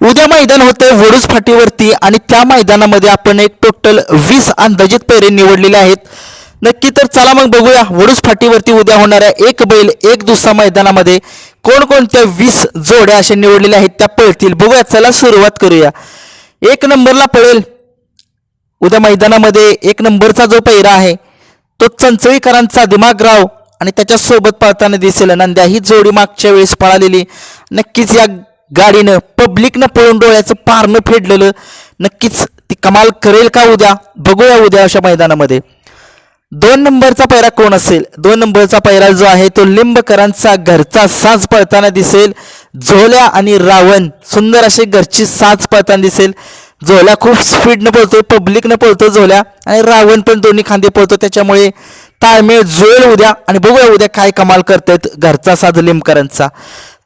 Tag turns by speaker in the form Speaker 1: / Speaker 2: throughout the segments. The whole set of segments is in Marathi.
Speaker 1: उद्या मैदान होते वडूस फाटीवरती आणि त्या मैदानामध्ये आपण एक टोटल वीस अंदाजित पेरे निवडलेले आहेत. नक्की तर चला मग बघूया वडूस फाटीवरती उद्या होणाऱ्या एक बैल एक दुसरा मैदानामध्ये कोणकोणत्या वीस जोड्या अशा निवडलेल्या आहेत त्या पळतील. बघूया चला सुरुवात करूया. एक नंबरला पळेल. उद्या मैदानामध्ये एक नंबरचा जो पैरा आहे तो चंचळीकरांचा दिमागराव आणि त्याच्यासोबत पळताना दिसेल नंद्या. ही जोडी मागच्या वेळेस पळालेली. नक्कीच या गाडीनं पब्लिकनं पळून डोळ्याचं पारणं फेडलेलं. नक्कीच ती कमाल करेल का उद्या? बघूया उद्या अशा मैदानामध्ये. दोन नंबरचा पैरा कोण असेल? दोन नंबरचा पैरा जो आहे तो लिंबकरांचा घरचा साज पळताना दिसेल. झोल्या आणि रावण सुंदर असे घरची साज पळताना दिसेल. झोल्या खूप स्पीडनं पळतोय पब्लिकनं पळतो झोल्या आणि रावण पण दोन्ही खांदे पळतो. त्याच्यामुळे ताळमेळ जुळेल उद्या आणि बघूया उद्या काय कमाल करतायत घरचा साज लिंबकरांचा.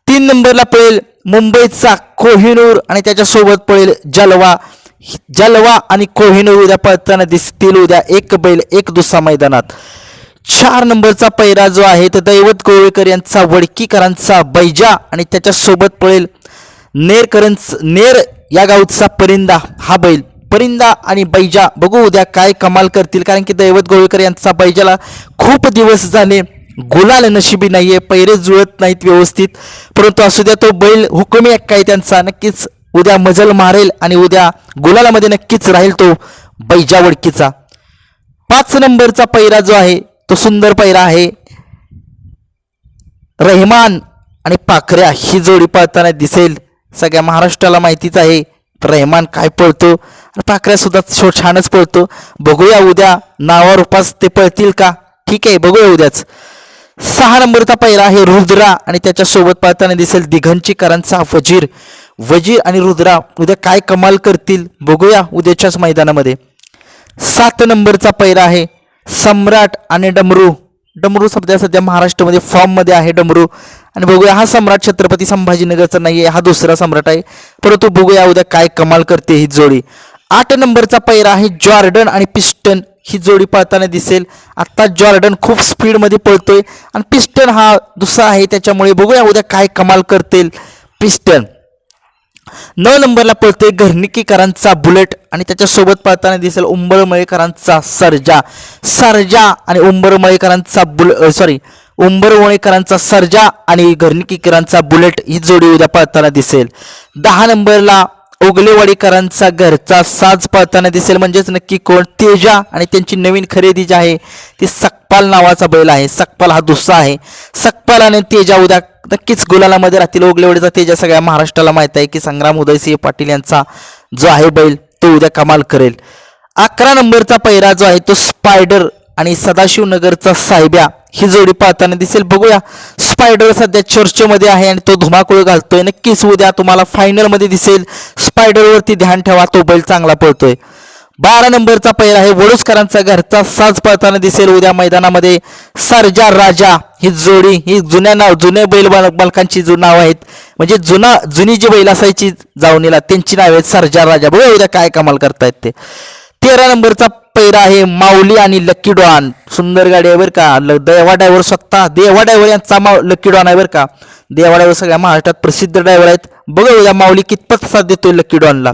Speaker 1: तीन नंबरला पळेल मुंबईचा कोहिनूर आणि त्याच्यासोबत पळेल जलवा. जलवा आणि कोहिनूर उद्या पळताना दिसतील उद्या एक बैल एक दुसरा मैदानात. चार नंबरचा पैरा जो आहे तो दैवत गोवेकर यांचा वडकीकरांचा बैजा आणि त्याच्यासोबत पळेल नेरकरांच नेर या गावचा परिंदा हा बैल. परिंदा आणि बैजा बघू उद्या काय कमाल करतील कारण की दैवत गोवेकर यांचा बैजाला खूप दिवस झाले. गुलाल नशिबी नाहीये पैरे जुळत नाहीत व्यवस्थित. परंतु असू द्या तो बैल हुकुमी एक आहे त्यांचा. नक्कीच उद्या मजल मारेल आणि उद्या गुलालामध्ये नक्कीच राहील तो बैजा वडकीचा पाच नंबरचा पैरा जो आहे तो सुंदर पैरा आहे. रहमान आणि पाखऱ्या ही जोडी पळताना दिसेल. सगळ्या महाराष्ट्राला माहितीच आहे रहमान काय पळतो. आणि पाखऱ्या सुद्धा छो छानच पळतो. बघूया उद्या नावा रूपास ते पळतील का? ठीक आहे बघूया उद्याच. सहा नंबरचा पहिला आहे रुद्रा आणि त्याच्यासोबत पाहताना दिसेल दिघंचीकरांचा वजीर. वजीर आणि रुद्रा उद्या काय कमाल करतील बघूया उद्याच्याच मैदानामध्ये. सात नंबरचा पहिला आहे सम्राट आणि डमरू. डमरू सध्या सध्या महाराष्ट्रामध्ये फॉर्ममध्ये आहे डमरू. आणि बघूया हा सम्राट छत्रपती संभाजीनगरचा नाही आहे हा दुसरा सम्राट आहे. परंतु बघूया उद्या काय कमाल करते ही जोडी. आठ नंबरचा पैरा आहे जॉर्डन आणि पिस्टन. ही जोडी पळताना दिसेल. आत्ता जॉर्डन खूप स्पीडमध्ये पळतोय आणि पिस्टन हा दुसरा आहे. त्याच्यामुळे बघूया उद्या काय कमाल करतील पिस्टन. नऊ नंबरला पळतोय घरणिकीकरांचा बुलेट आणि त्याच्यासोबत पळताना दिसेल उंबरमळेकरांचा सर्जा. सर्जा आणि उंबरमळेकरांचा बुल सॉरी उंबरमळेकरांचा सर्जा आणि घरणिकीकरांचा बुलेट ही जोडी उद्या पळताना दिसेल. दहा नंबरला ओगलेवाडीकरांचा घरचा साज पळताना दिसेल. म्हणजेच नक्की कोण? तेजा आणि त्यांची नवीन खरेदी जी आहे ती सकपाल नावाचा बैल आहे. सकपाल हा दुसरा आहे. सकपाल आणि तेजा उद्या नक्कीच गुलालामध्ये राहतील. ओगलेवाडीचा तेजा सगळ्या महाराष्ट्राला माहीत आहे की संग्राम उदयसिंह पाटील यांचा जो आहे बैल तो उद्या कमाल करेल. अकरा नंबरचा पैरा जो आहे तो स्पायडर आणि सदाशिवनगरचा साहेब्या ही जोडी पाहताना दिसेल. बघूया. स्पायडर सध्या चर्चेमध्ये आहे आणि तो धुमाकूळ घालतोय. नक्कीच उद्या तुम्हाला फायनलमध्ये दिसेल. स्पायडरवरती ध्यान ठेवा. तो बैल चांगला पळतोय. बारा नंबरचा पैर आहे. वडुसकरांचा घरचा साज पळताना दिसेल. उद्या मैदानामध्ये सरजा राजा. ही जोडी ही जुन्या नाव जुन्या बैल बाल- बालकांची जो नाव आहेत. म्हणजे जुना जुनी जी बैल असायची जाऊनीला त्यांची नाव आहेत सरजा राजा. बघूया उद्या काय कमाल करतायत ते. तेरा नंबरचा पैरा आहे माऊली आणि लक्की डॉन. सुंदर गाडी आहे बरं का. ल- देवा ड्रायव्हर स्वतः. देवा ड्रायव्हर यांचा माव लक्की डॉन आहे बरं का. देवा ड्रायव्हर सगळ्या महाराष्ट्रात प्रसिद्ध ड्रायव्हर आहेत. बघूया या माऊली कितपत साथ देतोय लक्की डॉनला.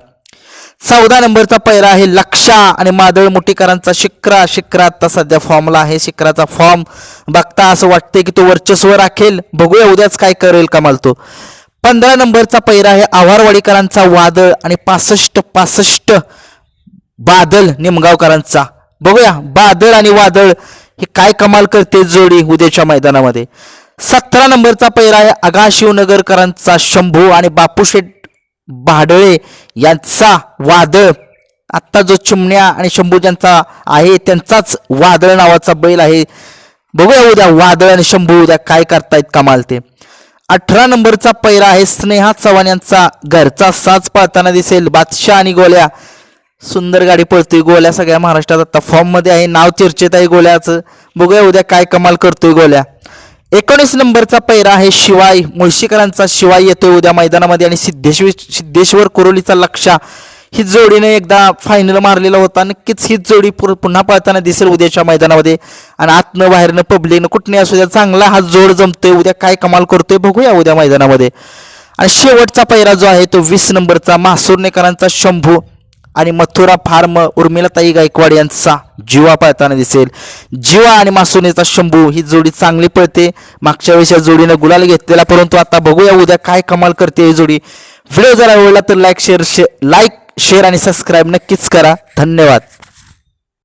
Speaker 1: चौदा नंबरचा पैरा आहे लक्षा आणि मादळ मुठीकरांचा शिक्रा. शिक्रा आता सध्या फॉर्मला आहे. शिक्राचा फॉर्म बघता असं वाटतंय की तो वर्चस्व राखेल. बघूया उद्याच काय करेल कमाल तो. पंधरा नंबरचा पैरा आहे आव्हारवाडीकरांचा वादळ आणि पासष्ट पासष्ट बादल निमगावकरांचा. बघूया बादल आणि वादळ हे काय कमाल करते जोडी उद्याच्या मैदानामध्ये. सतरा नंबरचा पैरा आहे आगा शिवनगरकरांचा शंभू आणि बापूशेठ भाडळे यांचा वादळ. आत्ता जो चिमण्या आणि शंभू ज्यांचा आहे त्यांचाच वादळ नावाचा बैल आहे. बघूया उद्या वादळ आणि शंभू उद्या काय करतायत कमाल ते. अठरा नंबरचा पैरा आहे स्नेहा चव्हाण यांचा. घरचा साज पाळताना दिसेल बादशाह आणि गोल्या. सुंदर गाडी पळतोय गोल्या सगळ्या महाराष्ट्रात आता. फॉर्ममध्ये आहे नाव चर्चेत आहे गोल्याचं. बघूया उद्या काय कमाल करतोय गोल्या. एकोणीस नंबरचा पैरा आहे शिवाय. मुळशीकरांचा शिवाय येतोय उद्या मैदानामध्ये आणि सिद्धेश्वर सिद्धेश्वर कुरोलीचा लक्षा ही जोडीने एकदा फायनल मारलेला होता. नक्कीच ही जोडी पुन्हा पळताना दिसेल उद्याच्या मैदानामध्ये. आणि आतनं बाहेरनं पब्लिकनं कुठने असू द्या चांगला हा जोड जमतोय. उद्या काय कमाल करतोय बघूया उद्या मैदानामध्ये. आणि शेवटचा पैरा जो आहे तो वीस नंबरचा मासुर्णेकरांचा शंभू. आणि मथुरा फार्म उर्मिलाताई गायकवाड यांचा जीवा पळताना दिसेल. जीवा आणि मासुनेचा शंभू ही जोडी चांगली पळते. मागच्या वेळेस या जोडीनं गुलाल घेतलेला परंतु आता बघूया उद्या काय कमाल करते ही जोडी. व्हिडिओ जर आवडला तर लाईक शेअर शे लाईक शेअर आणि सबस्क्राईब नक्कीच करा. धन्यवाद.